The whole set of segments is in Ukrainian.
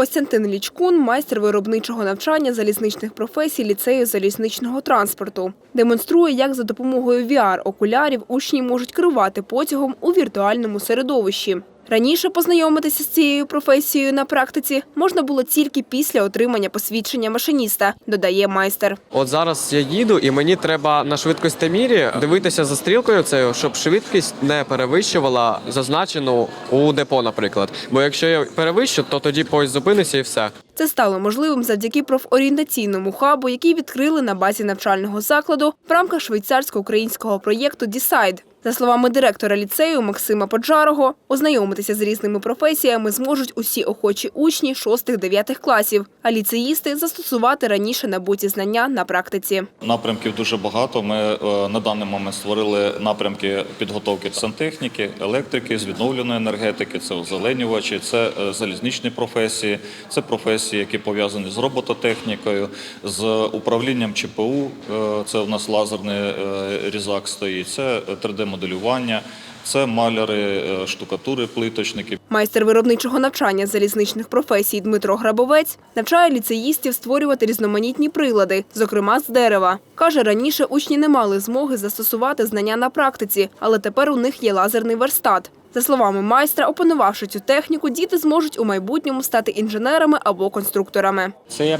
Костянтин Лічкун майстер виробничого навчання залізничних професій ліцею залізничного транспорту. Демонструє, як за допомогою VR-окулярів учні можуть керувати потягом у віртуальному середовищі. Раніше познайомитися з цією професією на практиці можна було тільки після отримання посвідчення машиніста, додає майстер. От зараз я їду, і мені треба на швидкостомірі дивитися за стрілкою цією, щоб швидкість не перевищувала зазначену у депо, наприклад. Бо якщо я перевищу, то тоді поїзд зупиниться і все. Це стало можливим завдяки профорієнтаційному хабу, який відкрили на базі навчального закладу в рамках швейцарсько-українського проєкту «Дісайд». За словами директора ліцею Максима Поджарого, ознайомитися з різними професіями зможуть усі охочі учні 6-9 класів, а ліцеїсти застосувати раніше набуті знання на практиці. Напрямків дуже багато. Ми е, на даний момент створили напрямки підготовки сантехніки, електрики, з відновленої енергетики, це озеленювачі, це е, залізничні професії, це професії, які пов'язані з робототехнікою, з управлінням ЧПУ. е, Це у нас лазерний різак стоїть, це 3D-моделювання, це маляри, е, штукатури, плиточники. Майстер виробничого навчання залізничних професій Дмитро Грабовець навчає ліцеїстів створювати різноманітні прилади, зокрема з дерева. Каже, раніше учні не мали змоги застосувати знання на практиці, але тепер у них є лазерний верстат. За словами майстра, опанувавши цю техніку, діти зможуть у майбутньому стати інженерами або конструкторами. Це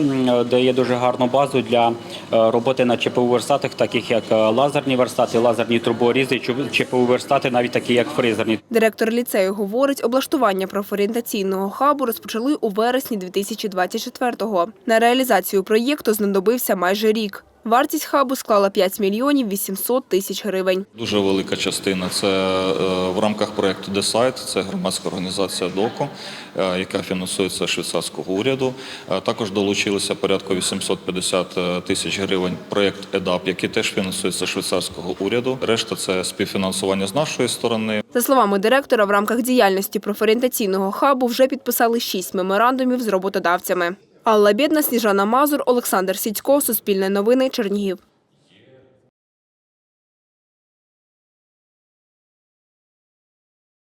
дає дуже гарну базу для е, роботи на ЧПУ верстатах, таких як е, лазерні верстати, лазерні труборізи, ЧПУ верстати, навіть такі як фрезерні. Директор ліцею говорить, облаштування профорієнтаційного хабу розпочали у вересні 2024-го. На реалізацію проєкту знадобився майже рік. Вартість хабу склала 5 мільйонів 800 тисяч гривень. Дуже велика частина це е, в рамках проєкту «Десайт», це громадська організація ДОКО, е, яка фінансується швейцарського уряду. Е, Також долучилися порядку 850 тисяч гривень проєкт ЕДАП, який теж фінансується швейцарського уряду. Решта це співфінансування з нашої сторони. За словами директора, в рамках діяльності профорієнтаційного хабу вже підписали шість меморандумів з роботодавцями. Алла Бєдна, Сніжана Мазур, Олександр Сідько, Суспільне новини, Чернігів.